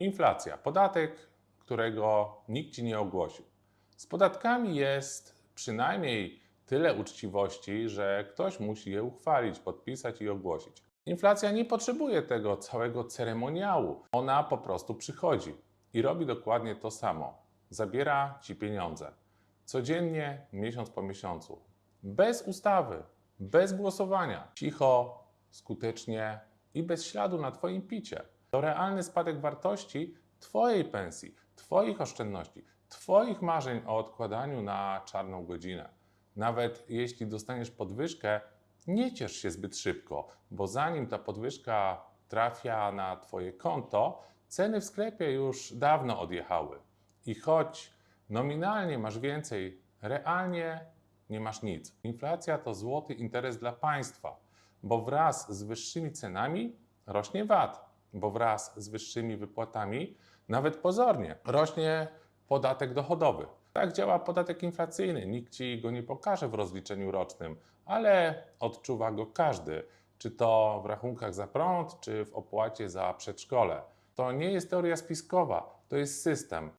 Inflacja, podatek, którego nikt ci nie ogłosił. Z podatkami jest przynajmniej tyle uczciwości, że ktoś musi je uchwalić, podpisać i ogłosić. Inflacja nie potrzebuje tego całego ceremoniału. Ona po prostu przychodzi i robi dokładnie to samo. Zabiera ci pieniądze. Codziennie, miesiąc po miesiącu. Bez ustawy, bez głosowania. Cicho, skutecznie i bez śladu na Twoim picie. To realny spadek wartości Twojej pensji, Twoich oszczędności, Twoich marzeń o odkładaniu na czarną godzinę. Nawet jeśli dostaniesz podwyżkę, nie ciesz się zbyt szybko, bo zanim ta podwyżka trafia na Twoje konto, ceny w sklepie już dawno odjechały. I choć nominalnie masz więcej, realnie nie masz nic. Inflacja to złoty interes dla państwa, bo wraz z wyższymi cenami rośnie VAT, bo wraz z wyższymi wypłatami, nawet pozornie, rośnie podatek dochodowy. Tak działa podatek inflacyjny. Nikt ci go nie pokaże w rozliczeniu rocznym, ale odczuwa go każdy, czy to w rachunkach za prąd, czy w opłacie za przedszkole. To nie jest teoria spiskowa, to jest system.